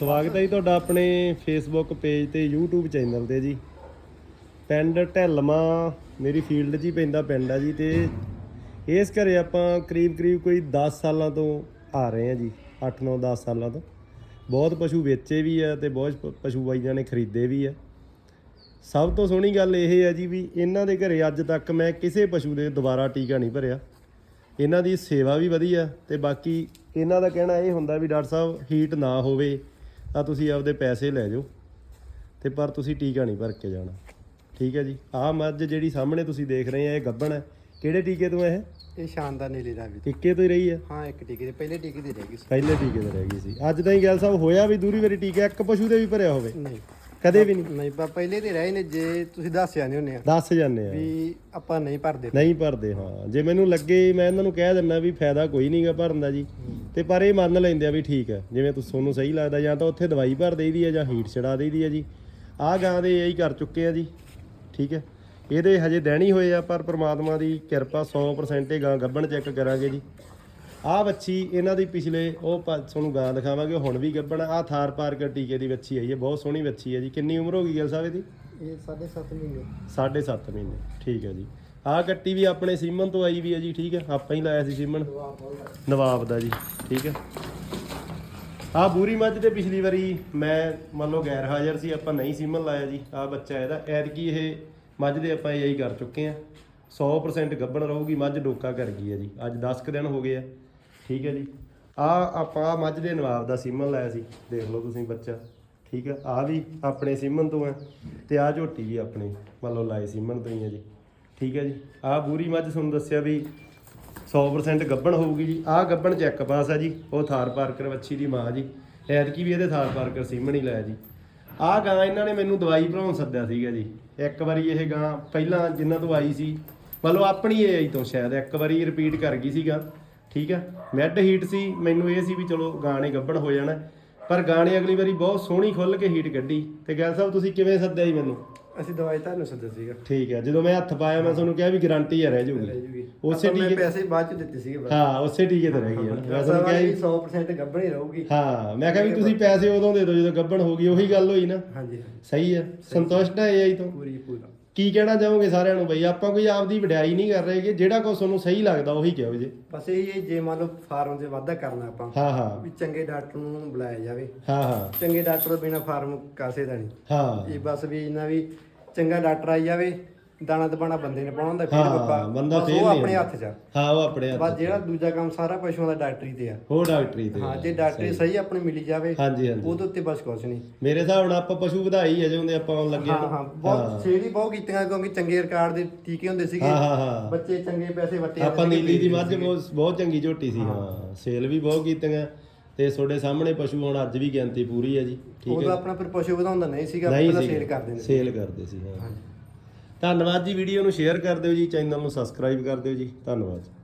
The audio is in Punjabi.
ਸਵਾਗਤ ਹੈ ਜੀ ਤੁਹਾਡਾ ਆਪਣੇ ਫੇਸਬੁੱਕ ਪੇਜ ਤੇ YouTube ਚੈਨਲ ਤੇ ਜੀ। ਪਿੰਡ ਢਿੱਲਮਾ ਮੇਰੀ ਫੀਲਡ 'ਚ ਹੀ ਪੈਂਦਾ ਪਿੰਡ ਆ ਜੀ ਤੇ ਇਸ ਘਰੇ ਆਪਾਂ ਕਰੀਬ ਕਰੀਬ ਕੋਈ 10 ਸਾਲਾਂ ਤੋਂ ਆ ਰਹੇ ਹਾਂ ਜੀ 8 9 10 ਸਾਲਾਂ ਤੋਂ। ਬਹੁਤ ਪਸ਼ੂ ਵੇਚੇ ਵੀ ਆ ਤੇ ਬਹੁਤ ਪ- ਪਸ਼ੂ ਬਾਈਆਂ ਨੇ ਖਰੀਦੇ ਵੀ ਆ। ਸਭ ਤੋਂ ਸੋਹਣੀ ਗੱਲ ਇਹ ਹੈ ਜੀ ਵੀ ਇਹਨਾਂ ਦੇ ਘਰੇ ਅੱਜ ਤੱਕ ਮੈਂ ਕਿਸੇ ਪਸ਼ੂ ਦੇ ਦੁਬਾਰਾ ਟੀਕਾ ਨਹੀਂ ਭਰਿਆ। ਇਹਨਾਂ ਦੀ ਸੇਵਾ ਵੀ ਵਧੀਆ ਤੇ ਬਾਕੀ ਇਹਨਾਂ ਦਾ ਕਹਿਣਾ ਇਹ ਹੁੰਦਾ ਵੀ ਡਾਕਟਰ ਸਾਹਿਬ ਹੀਟ ਨਾ ਹੋਵੇ। ਤਾਂ ਤੁਸੀਂ ਆਪਦੇ ਪੈਸੇ ਲੈ ਜਾਓ ਤੇ ਪਰ ਤੁਸੀਂ ਟੀਕਾ ਨਹੀਂ ਭਰ ਕੇ ਜਾਣਾ। ਠੀਕ ਹੈ ਜੀ? ਆਹ ਮੱਝ ਜਿਹੜੀ ਸਾਹਮਣੇ ਤੁਸੀਂ ਦੇਖ ਰਹੇ ਆ ਇਹ ਗੱਬਣ ਹੈ। ਕਿਹੜੇ ਟੀਕੇ ਤੋਂ ਹੈ ਇਹ? ਇਹ ਸ਼ਾਨਦਾਰ ਨੀਲੀ ਦਾ ਵੀ। ਟੀਕੇ ਤੋਂ ਹੀ ਰਹੀ ਹੈ? ਹਾਂ ਇੱਕ ਟੀਕੇ ਦੇ ਪਹਿਲੇ ਟੀਕੇ ਦੀ ਰਹਿ ਗਈ ਸੀ। ਪਹਿਲੇ ਟੀਕੇ ਤੇ ਰਹਿ ਗਈ ਸੀ। ਅੱਜ ਤਾਂ ਹੀ ਗੱਲ ਸਾਹਿਬ ਹੋਇਆ ਵੀ ਦੂਰੀ ਵਾਰੀ ਟੀਕਾ ਇੱਕ ਪਸ਼ੂ ਦੇ ਵੀ ਭਰਿਆ ਹੋਵੇ। ਨਹੀਂ। ਕਦੇ ਵੀ ਨਹੀਂ। ਨਹੀਂ ਪਾ ਪਹਿਲੇ ਤੇ ਰਹੇ ਨੇ ਜੇ ਤੁਸੀਂ ਦੱਸਿਆ ਨਹੀਂ ਹੁੰਨੇ ਆ। ਦੱਸ ਜਾਂਦੇ ਆ। ਵੀ ਆਪਾਂ ਨਹੀਂ ਭਰਦੇ। ਨਹੀਂ ਭਰਦੇ ਹਾਂ। ਜੇ ਮੈਨੂੰ ਲੱਗੇ ਮੈਂ ਇਹਨਾਂ ਨੂੰ ਕਹਿ ਦਿੰਦਾ ਵੀ ਫਾਇਦਾ ਕੋਈ ਨਹੀਂਗਾ ਭਰਨ ਦਾ ਜੀ। ਤੇ ਪਰ ਇਹ ਮੰਨ ਲੈਂਦੇ ਆ ਵੀ ਠੀਕ ਹੈ ਜਿਵੇਂ ਤੁਸੀਂ ਤੁਹਾਨੂੰ ਸਹੀ ਲੱਗਦਾ ਜਾਂ ਤਾਂ ਉੱਥੇ ਦਵਾਈ ਭਰ ਦੇਈਦੀ ਹੈ ਜਾਂ ਹੀਟ ਛੜਾ ਦੇਈਦੀ ਹੈ ਜੀ। ਆਹ ਗਾਂ ਦੇ ਇਹੀ ਕਰ ਚੁੱਕੇ ਆ ਜੀ ਠੀਕ ਹੈ। ਇਹਦੇ ਹਜੇ ਦੇਣੀ ਹੋਏ ਆ ਪਰ ਪ੍ਰਮਾਤਮਾ ਦੀ ਕਿਰਪਾ 100% ਇਹ ਗਾਂ ਗੱਭਣ ਚੈੱਕ ਕਰਾਂਗੇ ਜੀ। ਆਹ ਵੱਛੀ ਇਹਨਾਂ ਦੀ ਪਿਛਲੇ ਉਹ ਤੁਹਾਨੂੰ ਗਾਂ ਦਿਖਾਵਾਂਗੇ ਹੁਣ ਵੀ ਗੱਭਣ ਆਹ ਥਾਰ ਪਾਰਕਰ ਟੀਕੇ ਦੀ ਵੱਛੀ ਆਈ ਹੈ ਬਹੁਤ ਸੋਹਣੀ ਵੱਛੀ ਹੈ ਜੀ। ਕਿੰਨੀ ਉਮਰ ਹੋ ਗਈ ਗੱਲ ਸਾਹਿਬ ਇਹਦੀ? ਇਹ 7.5 ਮਹੀਨੇ। ਸਾਢੇ ਸੱਤ ਮਹੀਨੇ ਠੀਕ ਹੈ ਜੀ। ਆਹ ਕੱਟੀ ਵੀ ਆਪਣੇ ਸੀਮਨ ਤੋਂ ਆਈ ਵੀ ਹੈ ਜੀ, ਠੀਕ ਹੈ ਆਪਾਂ ਹੀ ਲਾਇਆ ਸੀ ਸੀਮਨ। ਨਵਾਬ ਦਾ ਜੀ, ਠੀਕ ਹੈ ਆਹ ਬੂਰੀ ਮੱਝ 'ਤੇ ਪਿਛਲੀ ਵਾਰੀ ਮੈਂ ਮੰਨ ਲਓ ਗੈਰ ਹਾਜ਼ਰ ਸੀ, ਆਪਾਂ ਨਹੀਂ ਸੀਮਨ ਲਾਇਆ ਜੀ, ਆਹ ਬੱਚਾ ਇਹਦਾ। ਐਤਕੀ ਇਹ ਮੱਝ ਦੇ ਆਪਾਂ ਇਹੀ ਕਰ ਚੁੱਕੇ ਆ। 100% ਗੱਬਣ ਰਹੂਗੀ, ਮੱਝ ਡੋਕਾ ਕਰ ਗਈ ਹੈ ਜੀ। ਅੱਜ 10 ਕੁ ਦਿਨ ਹੋ ਗਏ ਆ, ਠੀਕ ਹੈ ਜੀ? ਆਹ ਆਪਾਂ ਆਹ ਮੱਝ ਦੇ ਨਵਾਬ ਦਾ ਸੀਮਨ ਲਾਇਆ ਸੀ, ਦੇਖ ਲਓ ਤੁਸੀਂ ਬੱਚਾ, ਠੀਕ ਹੈ ਆਹ ਵੀ ਆਪਣੇ ਸੀਮਨ ਤੋਂ ਹੈ ਤੇ ਆਹ ਝੋਟੀ ਵੀ ਆਪਣੇ, ਮੰਨ ਲਓ ਲਾਏ ਸੀਮਨ ਤੋਂ ਹੀ ਹੈ ਜੀ। ਠੀਕ ਹੈ ਜੀ। ਆਹ ਬੂਰੀ ਮੱਝ ਤੁਹਾਨੂੰ ਦੱਸਿਆ ਵੀ 100% ਗੱਬਣ ਹੋਊਗੀ ਜੀ। ਆਹ ਗੱਬਣ ਚੈੱਕ ਪਾਸ ਆ ਜੀ। ਉਹ ਥਾਰ ਪਾਰਕਰ ਵੱਛੀ ਦੀ ਮਾਂ ਜੀ। ਐਤਕੀ ਵੀ ਇਹਦੇ ਥਾਰ ਪਾਰਕਰ ਸੀਮਣੀ ਹੀ ਲਾਇਆ ਜੀ। ਆਹ ਗਾਂ ਇਹਨਾਂ ਨੇ ਮੈਨੂੰ ਦਵਾਈ ਭਰਾਉਣ ਸੱਦਿਆ ਸੀਗਾ ਜੀ। ਇੱਕ ਵਾਰੀ ਇਹ ਗਾਂ ਪਹਿਲਾਂ ਜਿੰਨਾਂ ਤੋਂ ਆਈ ਸੀ, ਮਤਲਬ ਆਪਣੀ ਏਜ ਤੋਂ ਸ਼ਾਇਦ ਇੱਕ ਵਾਰੀ ਰਿਪੀਟ ਕਰ ਗਈ ਸੀਗਾ। ਠੀਕ ਹੈ ਮੈਡ ਹੀਟ ਸੀ। ਮੈਨੂੰ ਇਹ ਸੀ ਵੀ ਚਲੋ ਗਾਣੇ ਨੇ ਗੱਬਣ ਹੋ ਜਾਣਾ। ਪਰ ਗਾਣੇ ਅਗਲੀ ਵਾਰੀ ਬਹੁਤ ਸੋਹਣੀ ਖੁੱਲ ਕੇ ਹੀਟ ਕੱਢੀ। ਤੇ ਗੈਲ ਸਾਹਿਬ, ਤੁਸੀਂ ਕਿਵੇਂ ਸੱਦਿਆ ਜੀ ਮੈਨੂੰ? ਅਸੀਂ ਦਵਾਈ ਤੁਹਾਨੂੰ ਸੱਦਿਆ ਸੀਗਾ। ਠੀਕ ਹੈ ਜਦੋਂ ਮੈਂ ਹੱਥ ਪਾਇਆ ਮੈਂ ਤੁਹਾਨੂੰ ਕਿਹਾ ਵੀ ਗਾਰੰਟੀ ਹੈ ਰਹਿ ਰਹਿ ਜਾਊਗੀ ਉਸੇ ਆਪਾਂ ਮੈਂ ਟੀਕੇ ਪੈਸੇ ਬਾਅਦ ਚ ਦਿੱਤੇ ਸੀਗੇ ਬਸ। ਹਾਂ ਉਸੇ ਟੀਕੇ ਤੇ ਰਹਿ ਗਈ ਹੈ ਨਾ। ਮੈਂ ਤੁਹਾਨੂੰ ਕਿਹਾ ਵੀ ਜੀ 100% ਗੱਭਣੀ ਰਹੂਗੀ। ਹਾਂ ਮੈਂ ਕਿਹਾ ਵੀ ਤੁਸੀਂ ਪੈਸੇ ਉਦੋਂ ਦੇ ਦਿਓ ਜਦੋਂ ਗੱਬਣ ਹੋ ਗਈ ਉਹੀ ਗੱਲ ਹੋਈ ਨਾ। ਹਾਂਜੀ ਸਹੀ ਹੈ ਸੰਤੁਸ਼ਟ ਹੈ ਇਹ ਤੋਂ। ਪੂਰੀ ਪੂਰਾ। ਕੀ ਕਹਿਣਾ ਚਾਹੋਗੇ ਸਾਰਿਆਂ ਨੂੰ ਬਈ? ਆਪਾਂ ਕੋਈ ਆਪਦੀ ਵਡਿਆਈ ਨਹੀਂ ਕਰ ਰਹੇ ਕਿ ਜਿਹੜਾ ਕੋ ਤੁਹਾਨੂੰ ਸਹੀ ਲੱਗਦਾ ਉਹੀ ਕਹੋ ਜੀ ਬਸ ਇਹ ਹੈ, ਜੇ ਮੰਨ ਲਓ ਫਾਰਮ 'ਚ ਵਾਧਾ ਕਰਨਾ ਆਪਾਂ ਹਾਂ ਹਾਂ। ਵੀ ਚੰਗੇ ਡਾਕਟਰ ਨੂੰ ਬੁਲਾਇਆ ਜਾਵੇ। ਹਾਂ ਹਾਂ। ਚੰਗੇ ਡਾਕਟਰ ਬਿਨਾ ਫਾਰਮ ਕਾਸੇ ਦਾ ਨਹੀਂ। ਹਾਂ। ਇਹ ਬਸ ਵੀ ਇਹਨਾਂ ਵੀ ਚੰਗਾ ਡਾਕਟਰ ਆਈ ਜਾਵੇ ਦਾਣਾ ਦਬਾਣਾ ਬੰਦੇ ਨੇ ਪਾਉਣਾ ਹੁੰਦਾ ਫਿਰ ਹਾਂ, ਬੱਬਾ। ਬੰਦਾ ਬਸ ਉਹ ਨਹੀਂ ਆਪਣੇ ਹੁੰਦਾ। ਹੱਥ 'ਚ ਆ। ਹਾਂ ਉਹ ਆਪਣੇ ਬਸ ਹੱਥ ਜਿਹੜਾ ਦੂਜਾ ਕੰਮ ਸਾਰਾ ਪਸ਼ੂਆਂ ਦਾ ਡਾਕਟਰੀ ਤੇ ਆ। ਉਹ ਡਾਕਟਰੀ ਤੇ ਹਾਂ। ਜੇ ਡਾਕਟਰੀ ਸਹੀ। ਆਪਣੀ ਮਿਲੀ ਜਾਵੇ ਹਾਂਜੀ ਹਾਂਜੀ। ਉਹਦੇ ਉੱਤੇ ਬਸ ਕੁਝ ਨਹੀਂ। ਮੇਰੇ ਹਿਸਾਬ ਨਾਲ ਆਪਾਂ ਪਸ਼ੂ ਵਧਾਈ ਹੈ ਜਿਉਂਦੇ ਆਪਾਂ ਆਉਣ ਲੱਗੇ ਹਾਂ। ਹਾਂ ਬਹੁਤ ਛੇੜੀ ਬਹੁਤ ਕੀਤੀਆਂ ਕਿਉਂਕਿ ਚੰਗੇ ਰਿਕਾਰਡ ਦੇ ਟੀਕੇ ਹੁੰਦੇ ਸੀਗੇ। ਹਾਂ ਹਾਂ ਹਾਂ। ਬੱਚੇ ਚੰਗੇ ਪੈਸੇ ਵੱਟੇ ਆਪਾਂ ਨੀਲੀ ਦੀ। ਮੱਝ ਬਹੁਤ ਬਹੁਤ ਚੰਗੀ ਝੋਟੀ ਸੀ ਹਾਂ। ਸੇਲ ਵੀ ਬਹੁਤ ਕੀਤੀਆਂ ਤੇ ਤੁਹਾਡੇ ਸਾਹਮਣੇ ਪਸ਼ੂ ਹੁਣ ਅੱਜ ਵੀ ਗਿਣਤੀ ਪੂਰੀ ਹੈ ਜੀ ਠੀਕ ਉਦੋਂ ਹੈ ਆਪਣਾ ਫਿਰ ਪਸ਼ੂ ਵਧਾਉਂਦਾ ਨਹੀਂ ਸੀਗਾ ਨਹੀਂ ਪਹਿਲਾਂ ਸੀ ਸੇਲ ਕਰ ਦਿੰਦੇ ਸੀ। ਸੇਲ ਕਰਦੇ ਸੀ ਹਾਂ। ਧੰਨਵਾਦ ਜੀ ਵੀਡੀਓ ਨੂੰ ਸ਼ੇਅਰ ਕਰ ਦਿਓ ਜੀ, ਚੈਨਲ ਨੂੰ ਸਬਸਕ੍ਰਾਈਬ ਕਰ ਦਿਓ ਜੀ। ਧੰਨਵਾਦ।